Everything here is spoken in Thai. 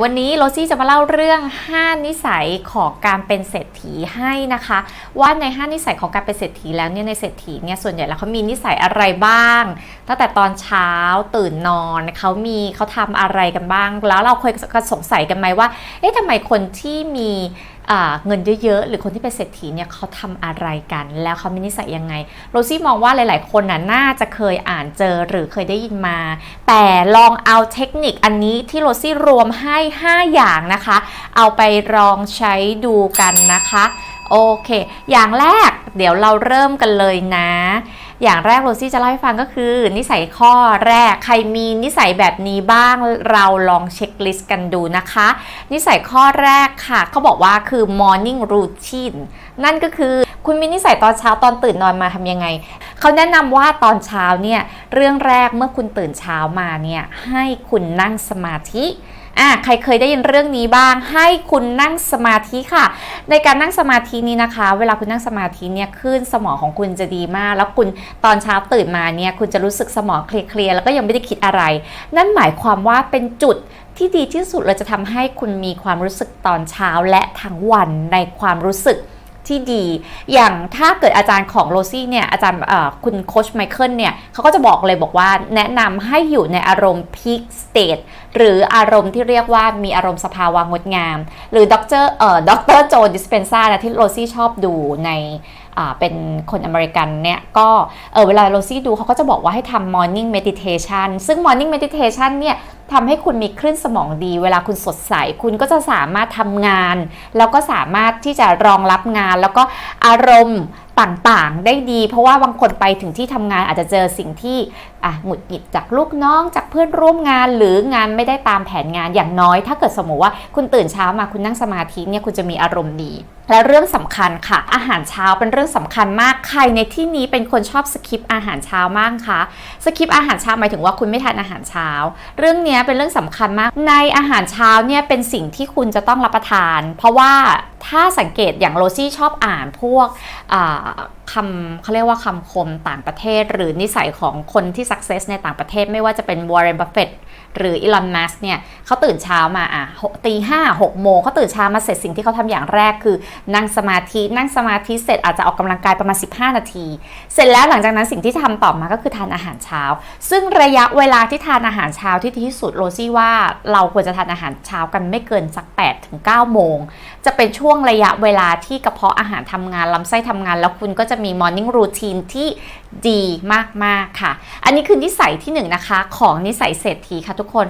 วันนี้โรซี่จะมาเล่าเรื่อง 5 นิสัยของการเป็นเศรษฐีให้นะคะ ว่าใน 5 นิสัยของการเป็นเศรษฐีแล้วเนี่ยในเศรษฐีเนี่ยส่วนใหญ่แล้วเขามีนิสัยอะไรบ้าง ตั้งแต่ตอนเช้าตื่นนอนเขามีเขาทำอะไรกันบ้าง แล้วเราเคยสงสัยกันไหมว่าเอ๊ะทำไมคนที่มีเงินเยอะๆ หรือคนที่เป็นเศรษฐีเนี่ยเขาทำอะไรกัน แล้วเขามีนิสัยยังไง โรซี่มองว่าหลายๆ คนน่ะน่าจะเคยอ่านเจอหรือเคยได้ยินมา แต่ลองเอาเทคนิคอันนี้ที่โรซี่รวมให้ 5 อย่างนะคะ เอาไปลองใช้ดูกันนะคะ โอเค อย่างแรกเดี๋ยวเราเริ่มกันเลยนะ อย่างแรกโรซี่จะเล่าให้ฟังก็คือ นิสัยข้อแรกใครมีนิสัยแบบนี้บ้างเราลองเช็คลิสต์กันดูนะคะ นิสัยข้อแรกค่ะเขาบอกว่าคือ morning routine นั่นก็คือคุณมีนิสัยตอนเช้าตอนตื่นนอนมาทำยังไง เขาแนะนำว่าตอนเช้าเนี่ยเรื่องแรกเมื่อคุณตื่นเช้ามาเนี่ยให้คุณนั่งสมาธิ อะใครเคยได้ยินเรื่องนี้บ้าง ให้คุณนั่งสมาธิค่ะ ในการนั่งสมาธินี้นะคะ เวลาคุณนั่งสมาธิเนี่ยคลื่นสมองของคุณจะดีมาก แล้วคุณตอนเช้าตื่นมาเนี่ยคุณจะรู้สึกสมองเคลียร์ๆแล้วก็ยังไม่ได้คิดอะไร นั่นหมายความว่าเป็นจุดที่ดีที่สุดเราจะทำให้คุณมีความรู้สึกตอนเช้าและทั้งวันในความรู้สึก ที่ดี อย่างถ้าเกิดอาจารย์ของโรซี่เนี่ยอาจารย์คุณโคชไมเคิลเนี่ยเขาก็จะบอกเลยบอกว่าแนะนำให้อยู่ในอารมณ์พีคสเตทหรืออารมณ์ที่เรียกว่ามีอารมณ์สภาวะงดงาม หรือดรเอ่อดรโจนดิสเพนซ่านะที่โรซี่ชอบดูใน เป็นคนอเมริกันเนี่ยก็เออเวลาโรซี่ดูเขาก็จะบอกว่าให้ทำ morning meditation ซึ่ง morning meditation เนี่ยทำให้คุณมีคลื่นสมองดี เวลาคุณสดใส คุณก็จะสามารถทำงาน แล้วก็สามารถที่จะรองรับงาน แล้วก็อารมณ์ต่างๆ ได้ดี เพราะว่าบางคนไปถึงที่ทำงานอาจจะเจอสิ่งที่อะหงุดหงิดจากลูกน้องจากเพื่อนร่วมงานหรืองานไม่ได้ตามแผนงานอย่างน้อย ถ้าเกิดสมมติว่าคุณตื่นเช้ามาคุณนั่งสมาธิเนี่ยคุณจะมีอารมณ์ดี และเรื่องสำคัญค่ะ อาหารเช้าเป็นเรื่องสำคัญมากใครในที่นี้เป็นคนชอบสคิปอาหารเช้ามากคะสคิปอาหารเช้าหมายถึงว่าคุณไม่ทานอาหารเช้า เรื่องนี้เป็นเรื่องสำคัญมาก ในอาหารเช้าเนี่ยเป็นสิ่งที่คุณจะต้องรับประทาน เพราะว่าถ้าสังเกตอย่างโรซี่ชอบอ่านพวกอ่าคำเขาเรียกว่าคำคมต่างประเทศ หรือนิสัยของคนที่ success ในต่างประเทศ ไม่ว่าจะเป็น Warren Buffett หรืออีลอนมัสเนี่ยเขาตื่นเช้ามาอะตีห้าหกโมงเขาตื่นเช้ามาเสร็จสิ่งที่เขาทำอย่างแรกคือ นั่งสมาธินั่งสมาธิเสร็จอาจจะออกกำลังกายประมาณ 15 นาที เสร็จแล้วหลังจากนั้นสิ่งที่ทำต่อมาก็คือทานอาหารเช้า ซึ่งระยะเวลาที่ทานอาหารเช้าที่ดีที่สุดโรซี่ว่าเราควรจะทานอาหารเช้ากันไม่เกินสัก8ถึง9โมง จะเป็นช่วงระยะเวลาที่กระเพาะอาหารทำงานลำไส้ทำงาน แล้วคุณก็จะมีมอร์นิ่งรูทีนที่ดีมากๆค่ะ อันนี้คือนิสัยที่หนึ่งนะคะ ของนิสัยเศรษฐีค่ะทุกคน